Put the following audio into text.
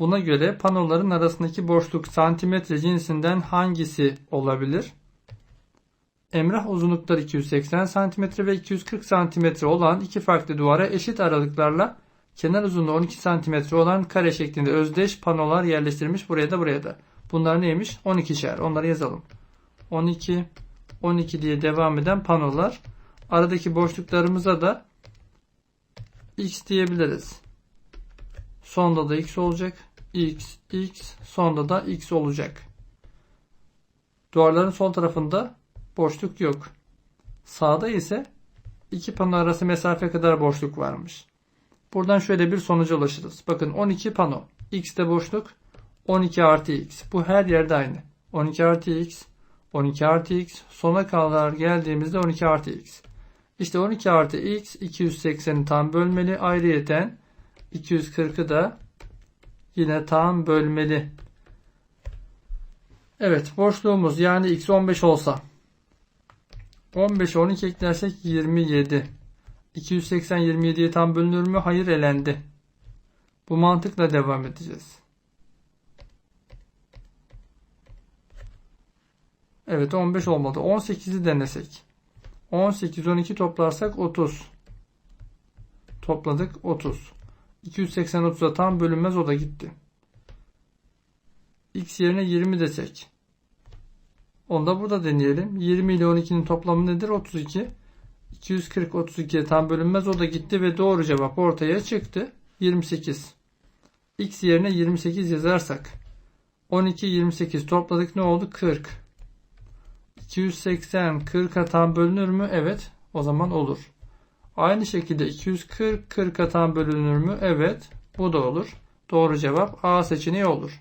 Buna göre panoların arasındaki boşluk santimetre cinsinden hangisi olabilir? Emrah uzunlukları 280 cm ve 240 cm olan iki farklı duvara eşit aralıklarla kenar uzunluğu 12 cm olan kare şeklinde özdeş panolar yerleştirilmiş buraya da buraya da. Bunlar neymiş? 12'şer. Onları yazalım. 12 12 diye devam eden panolar. Aradaki boşluklarımıza da x diyebiliriz. Sonda da x olacak. X, x, sonda da x olacak. Duvarların sol tarafında boşluk yok. Sağda ise iki pano arası mesafe kadar boşluk varmış. Buradan şöyle bir sonuca ulaşırız. Bakın 12 pano. X'te boşluk 12 artı X. Bu her yerde aynı. 12 artı X, 12 artı X. Sona kadar geldiğimizde 12 artı X. İşte 12 artı X 280'i tam bölmeli. Ayrıyeten 240'ı da yine tam bölmeli. Evet boşluğumuz yani X 15 olsa 15'e 12 eklersek 27. 280 27'ye tam bölünür mü? Hayır elendi. Bu mantıkla devam edeceğiz. Evet 15 olmadı. 18'i denesek. 18 12 toplarsak 30. Topladık 30. 280 30'a tam bölünmez o da gitti. X yerine 20 desek. Onu da burada deneyelim. 20 ile 12'nin toplamı nedir? 32. 240 32'ye tam bölünmez o da gitti ve doğru cevap ortaya çıktı. 28. X yerine 28 yazarsak 12 28 topladık ne oldu? 40. 280 40'a tam bölünür mü? Evet. O zaman olur. Aynı şekilde 240 40'a tam bölünür mü? Evet. Bu da olur. Doğru cevap A seçeneği olur.